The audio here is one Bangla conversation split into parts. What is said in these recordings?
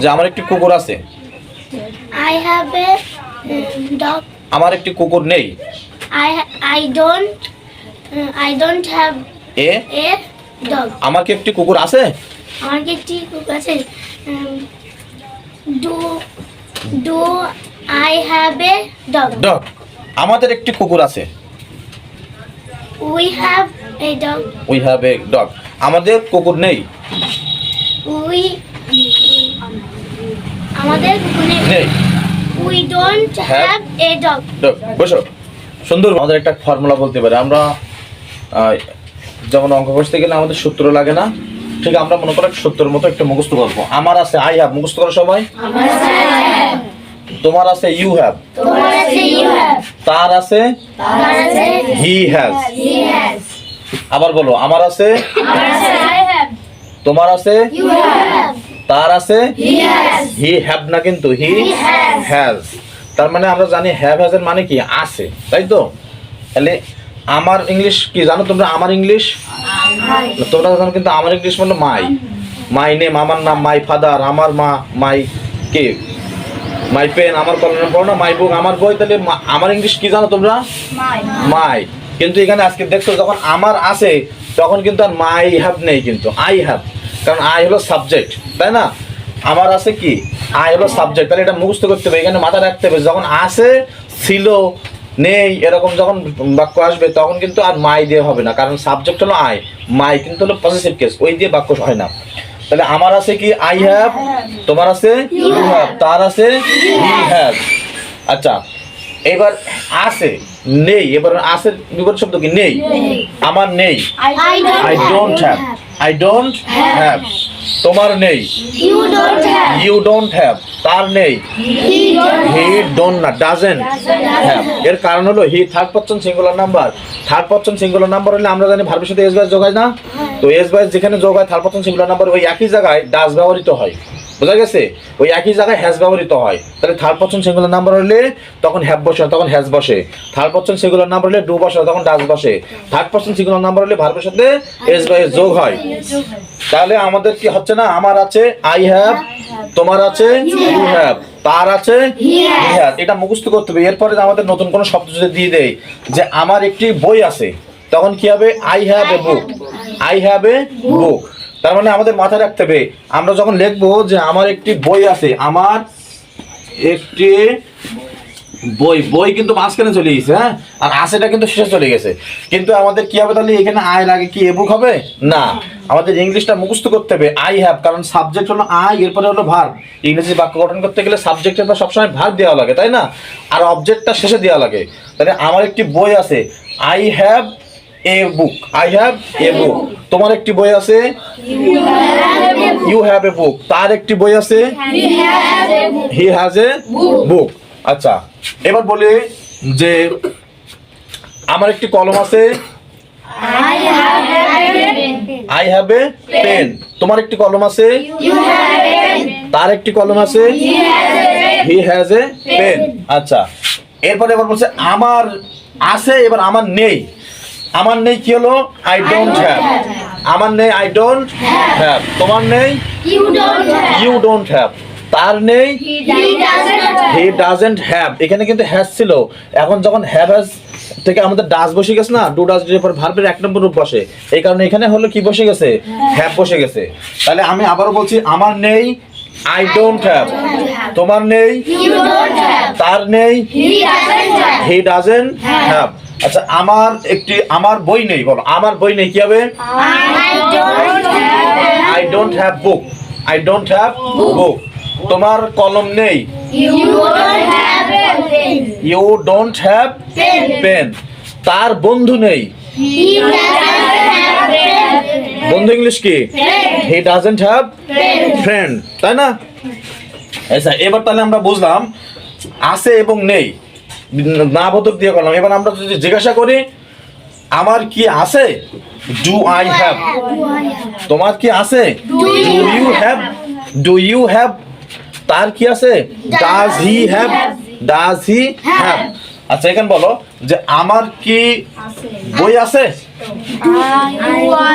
যে আমার একটি কুকুর আছে। Have a um, dog. আমার একটি কুকুর নেই। I don't uh, I don't have A? a dog. আমার কি একটি কুকুর আছে? আমার কি একটি কুকুর আছে। Do do I have a dog? Dog আমাদের একটি কুকুর আছে। We have a dog. We have a dog আমাদের কুকুর নেই। We আমাদের নেই। নেই We don't Have- have dog বসো। সুন্দর আমাদের একটা ফর্মুলা বলতে পারি। আমরা যেমন অঙ্ক করতে গেলে আমাদের সূত্র লাগে না ঠিক আমরা মনে করো সূত্রের মতো একটা মুখস্থ করব। আমার আছে আই হ্যাভ মুখস্থ করো সবাই। তোমার আছে ইউ হ্যাভ. তার আছে হি হ্যাজ আবার বলো আমার আছে. তোমার আছে You have. তার আছে? হি হ্যাভ না কিন্তু হি has. হ্যাজ তার মানে আমরা জানি হ্যাভ হ্যাজ এর মানে কি? আছে তাই তো? তাহলে আমার ইংলিশ কি জানো তোমরা? আমার ইংলিশ তোমরা জানো কিন্তু আমার ইংলিশ মানে মাই মাই নেম আমার নাম মাই ফাদার আমার মা মাই কে? মাই পেন আমার কলম পড়ো না? মাই বুক আমার বই তাহলে আমার ইংলিশ কি জানো তোমরা? মাই কিন্তু এখানে আজকে দেখছ যখন আমার আছে তখন কিন্তু আর মাই হ্যাভ নেই কিন্তু আই হ্যাভ কারণ আই হলো সাবজেক্ট তাই না? আমার আছে কি? আই হলো সাবজেক্ট তাহলে এটা মুখস্থ করতে হবে এখানে মাথা রাখতে হবে। যখন আছে ছিল নেই এরকম যখন বাক্য আসবে তখন কিন্তু আর মাই দিয়ে হবে না কারণ সাবজেক্ট হলো আই মাই কিন্তু হলো পজিটিভ কেস ওই দিয়ে বাক্য হয় না। তাহলে আমার আছে কি? আই হ্যাভ তোমার আছে ইউ হ্যাভ তার আছে হি হ্যাভ আচ্ছা এবার আছে নেই। এবার আছে বিপরীত শব্দ কি? নেই। আমার নেই। I don't have I don't have তোমার নেই। You don't have. You don't have তার নেই। হি ডোন্ট না ডাজেন্ট হ্যাভ এর কারণ হলো he third person singular number third person singular number হলে আমরা জানি ভার্বের সাথে এস বাইস যোগ হয় না? তো এস বাইস যেখানে যোগ হয় থার্ড পার্সন সিঙ্গুলার নাম্বার ওই একই জায়গায় ডাস ব্যবহৃত হয়। বোঝা গেছে? ওই একই জায়গায় হ্যাজ ব্যবহৃত হয়। তাহলে থার্ড পার্সন সিঙ্গুলার নাম্বার হলে তখন হ্যাভ বসে না, তখন হ্যাজ বসে। থার্ড পার্সন সিঙ্গুলার নাম্বার হলে ডু বসে না, তখন ডাস বসে। থার্ড পার্সন সিঙ্গুলার নাম্বার হলে ভার্বের সাথে এস বাইস যোগ হয়। তাহলে আমাদের কি হচ্ছে না? আমার আছে আই হ্যাভ তোমার আছে ইউ হ্যাভ তার আছে হি হ্যাভ এটা মুখস্থ করতে হবে। এরপরে আমাদের নতুন কোনো শব্দ যদি দিয়ে দেয় যে আমার একটি বই আছে তখন কি হবে? I have a book I have a book তার মানে আমাদের মাথায় রাখতে হবে। আমরা যখন লিখব যে আমার একটি বই আছে, আমার একটি বই বই কিন্তু মাঝখানে চলে গেছে হ্যাঁ? আর আশেটা কিন্তু শেষে চলে গেছে। কিন্তু আমাদের কি হবে তাহলে? এখানে আয় লাগে কি এবুক হবে? না। আমাদের ইংলিশটা মুখস্থ করতে হবে আই হ্যাভ কারণ সাবজেক্ট হলো আই এরপরে হলো ভার ইংরেজি বাক্য গঠন করতে গেলে সাবজেক্টের পর সবসময় ভার দেওয়া লাগে, তাই না? আর অবজেক্টটা শেষে দেওয়া লাগে। তাহলে আমার একটি বই আছে I have a book I have a book তোমার একটি বই আছে? ইউ হ্যাভ এ বুক তার একটি বই আছে? হি হ্যাজ এ বুক আচ্ছা এবার বলি যে আমার একটি কলম আছে। আই হ্যাভ এ পেন তোমার একটি কলম আছে? তার একটি কলম আছে? হি হ্যাজ এ পেন আচ্ছা এরপরে এবার বলছে আমার আছে এবার আমার নেই। আমার নেই কি হলো? আই ডোন্ট হ্যাভ আমার নেই আই ডোন্ট হ্যাভ তোমার নেই. ইউ ডোন্ট হ্যাভ তার নেই? হি ডাজেন্ট হ্যাভ এখানে কিন্তু হ্যাজ ছিল। এখন যখন হ্যাভ হ্যাজ থেকে আমাদের ডাস বসে গেছে না ডু ডাস এর পর ভার্বের এক নম্বর রূপ বসে। এই কারণে এখানে হলো কি বসে গেছে? হ্যাভ বসে গেছে। তাহলে আমি আবারও বলছি আমার নেই আই ডোন্ট হ্যাভ তোমার নেই. তার নেই. হি ডাজেন্ট হ্যাভ আচ্ছা আমার একটি আমার বই নেই বলো আমার বই নেই কি হবে. I don't have book I don't have book তোমার কলম নেই. ইউ ডোন্ট হ্যাভ পেন তার বন্ধু নেই. বন্ধু ইংলিশ কি. হি ডাজেন্ট হ্যাভ ফ্রেন্ড তাই না? আচ্ছা এবার তাহলে আমরা বুঝলাম আছে এবং নেই। না বোধক দিয়ে করলাম। এবার আমরা যদি জিজ্ঞাসা করি আমার কি আছে? ডু আই হ্যাভ তোমার কি আছে? Do you have do you have তার কি আছে? Does he have does he have আচ্ছা এখানে বলো যে আমার কি বই আছে?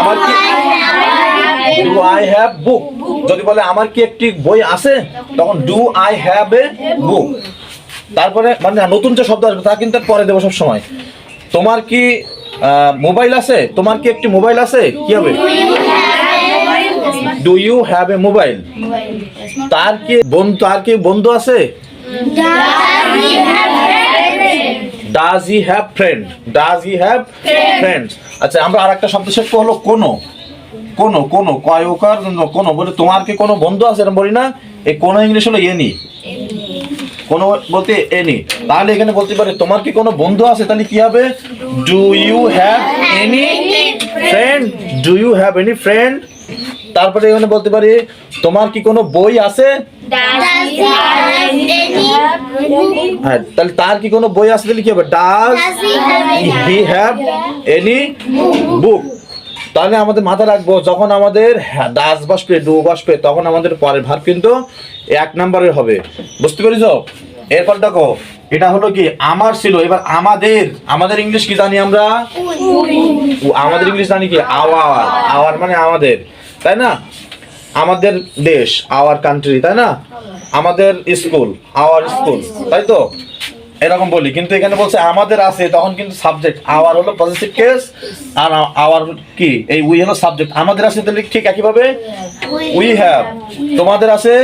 আমার কি ডু আই হ্যাভ বুক যদি বলে আমার কি একটি বই আছে? তখন do I have a book তারপরে মানে নতুন যে শব্দ আসবে তা কিন্তু পরে দেবো সব সময় তোমার কি মোবাইল আছে? তোমার কি একটি মোবাইল আছে? কি হবে? Do you have a mobile তার কি বন্ধু তার কি বন্ধু আছে? Does he have friend does he have friends আচ্ছা আমরা আর একটা শব্দ শিখব হলো কোনো। কোনো কোনো কয়কার কোনো বলে তোমার কি কোনো বন্ধু আছে? এরকম বলি না। এই কোনো ইংলিশ হলো এনি। কোনো বলতে এনি তাহলে এখানে বলতে পারে তোমার কি কোনো বন্ধু আছে? তাহলে কি হবে? Do you have any friend do you have any friend তারপরে এখানে বলতে পারি তোমার কি কোনো বই আছে? হ্যাঁ তাহলে তার কি কোনো বই আছে? তাহলে কি হবে? Does he have any book তাহলে আমাদের মাথায় রাখব যখন আমাদের দাস বসবে ডু বসবে তখন আমাদের পরের ভার কিন্তু এক নম্বরের হবে। বুঝতে পেরেছ? এরপর দেখো এটা হলো কি? আমার ছিল এবার আমাদের আমাদের ইংলিশ কি জানি আমরা? আমাদের ইংলিশ জানি কি? আওয়ার আওয়ার মানে আমাদের তাই না? আমাদের দেশ আওয়ার কান্ট্রি তাই না? আমাদের স্কুল আওয়ার স্কুল তাই তো? এরকম বলি কিন্তু এখানে বলছে আমাদের আছে তখন কিন্তু সাবজেক্ট আওয়ার হলো পজিটিভ কেস আর আওয়ার কি? এই উই হলো সাবজেক্ট আমাদের আছে তাহলে ঠিক একইভাবে? উই হ্যাভ তোমাদের আছে?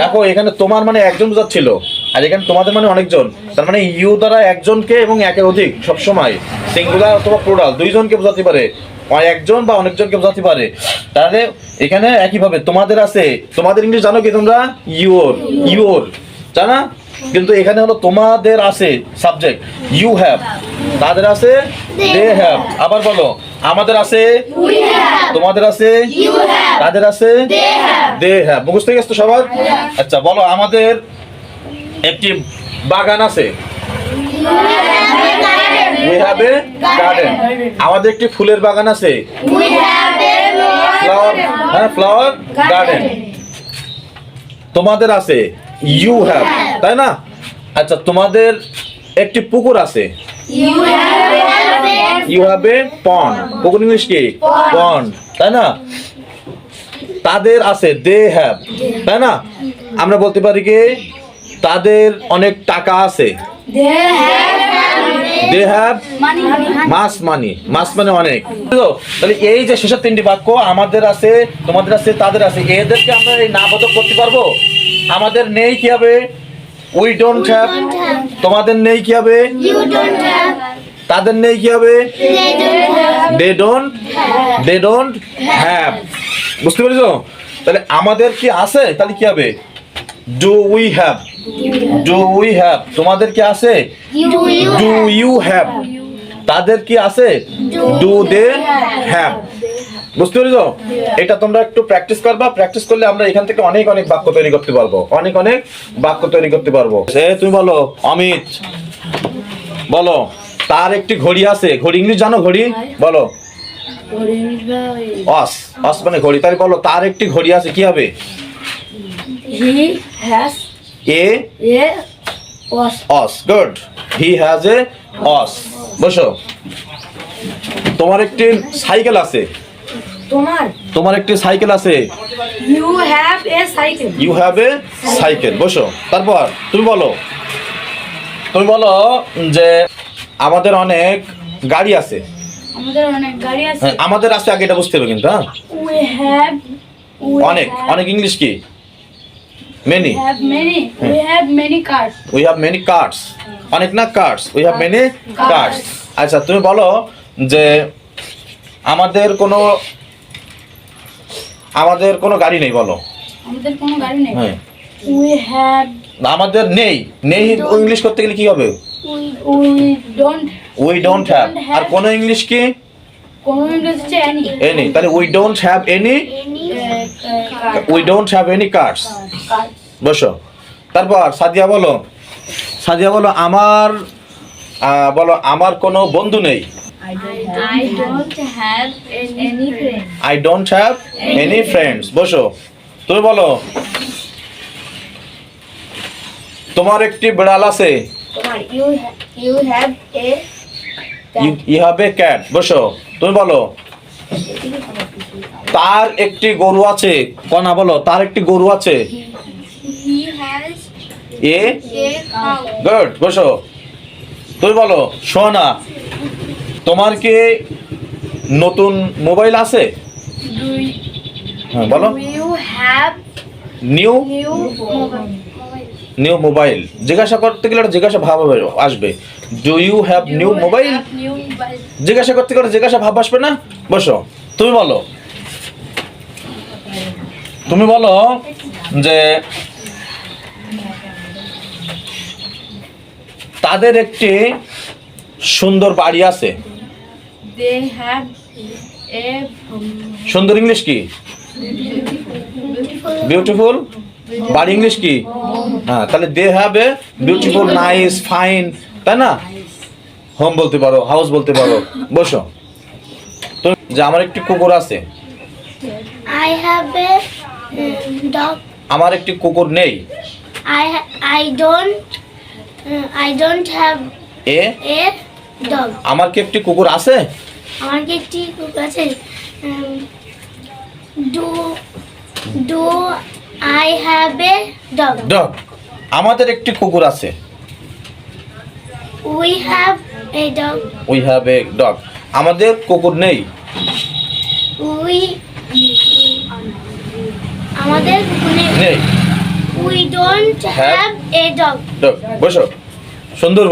দেখো এখানে তোমার মানে একজন বোঝাচ্ছিল আর এখানে তোমাদের মানে অনেকজন তার মানে ইউ দ্বারা একজনকে এবং একের অধিক সব সময়। সিঙ্গুলার অথবা প্লুরাল দুইজনকে বোঝাতে পারে একজন বা অনেকজনকে বোঝাতে পারে। তাহলে এখানে একইভাবে তোমাদের আছে তোমাদের ইংলিশ জানো কি তোমরা? ইউর ইউর জানা? কিন্তু এখানে হলো তোমাদের আছে সাবজেক্ট ইউ হ্যাভ তাদের আছে দে হ্যাভ আবার বলো আমাদের আছে তোমাদের আছে তাদের আছে দে হ্যাভ মুখস্থ গেছে তো সবার? আচ্ছা বলো আমাদের একটি বাগান আছে। উই হ্যাভ এ গার্ডেন আমাদের একটি ফুলের বাগান আছে। ফ্লাওয়ার হ্যাঁ ফ্লাওয়ার গার্ডেন তোমাদের আছে ইউ হ্যাভ তাই না? আচ্ছা তোমাদের একটি পুকুর আছে। ইউ হ্যাভ এ পন পুকুর ইংলিশ কি? পন তাই না? তাদের আছে দে হ্যাভ তাই না? আমরা বলতে পারি কি তাদের অনেক টাকা আছে। দে হ্যাভ মাস মানি মাস মানে অনেক। তাহলে এই যে শেষের তিনটি বাক্য আমাদের আছে তোমাদের আছে তাদের আছে। এদেরকে আমরা এই করতে পারব? আমাদের নেই কি হবে? উই ডোন্ট হ্যাভ তোমাদের নেই কি হবে? তাদের নেই কি হবে? They don't they don't have বুঝতে পেরেছ? তাহলে আমাদের কি আছে? তাহলে কি হবে? Do we have do we have তোমাদের কি আছে? ডু ইউ হ্যাভ তাদের কি আছে? ডু দে হ্যাভ বুঝতে পেরেছ? এটা তোমরা একটু প্র্যাকটিস করবা। প্র্যাকটিস করলে আমরা এখান থেকে অনেক অনেক বাক্য তৈরি করতে পারব। অনেক অনেক বাক্য তৈরি করতে পারব। এ তুমি বলো অমিত বলো তার একটি ঘড়ি আছে। ঘড়ি ইংলিশ জানো ঘড়ি? বলো। অস অস মানে ঘড়ি। তাই বলো তার একটি ঘড়ি আছে কি হবে? He has এ অস গুড হি হ্যাজ এ অস বসো। তোমার একটি সাইকেল আছে। তোমার? তোমার একটি সাইকেল আছে। You have a cycle. You have a cycle বসো। তারপর তুমি বলো। তুমি বলো যে আমাদের অনেক গাড়ি আছে। আমাদের অনেক গাড়ি আছে। হ্যাঁ, আমাদের আছে আগে এটা বুঝতে হবে কিন্তু হ্যাঁ। অনেক। অনেক ইংলিশ কি? Many have many. We have many cars. We have many cards অনেক না cards we have many cards আচ্ছা তুমি বলো যে আমাদের কোনো আমাদের কোনো গাড়ি নেই বলো আমাদের কোনো গাড়ি নেই we have আমাদের নেই নেই ইংলিশ করতে গেলে কি হবে we don't we don't have আর কোনো ইংলিশ কি কোনো ইংরেজি হচ্ছে any. এনি তাহলে we don't have any we don't have any cards car বসো। তারপর সাদিয়া বলো। সাদিয়া বলো আমার বলো আমার কোনো বন্ধু নেই। I don't have any friends বসো। তুমি বলো তোমার একটি বিড়াল আছে? ইউ হ্যাভ এ ক্যাট বসো। তুমি বলো তার একটি গরু আছে। কনা বলো তার একটি গরু আছে। এ? গুড বসো। তুমি বলো সোনা তোমার কি নতুন মোবাইল আছে? হ্যাঁ বলো। New new mobile. জিজ্ঞাসা করতে গেলে একটা জিজ্ঞাসা ভাব হবে- আসবে। Do you have new mobile? have new mobile? জিজ্ঞাসা করতে গেলে জিজ্ঞাসা ভাব আসবে না? বসো। তুমি বলো। তুমি বলো যে তাদের একটি সুন্দর বাড়ি আছে। সুন্দর ইংলিশ কি? বিউটিফুল বাড়ি ইংলিশ কি? হ্যাঁ তাহলে they have a beautiful nice fine তাই না? হোম বলতে পারো হাউস বলতে পারো। বসো। তো যে আমার একটি কুকুর আছে। I have a um, আমার একটি কুকুর নেই। I ha- I I don't have A? a dog. আমার কি একটি কুকুর আছে? আমার কি একটি কুকুর আছে? Do do I have a dog dog আমাদের একটি কুকুর আছে। We have a dog we have a dog আমাদের কুকুর নেই। উই আমাদের কুকুরে নেই। We don't Have- have a dog dog বসো। সুন্দর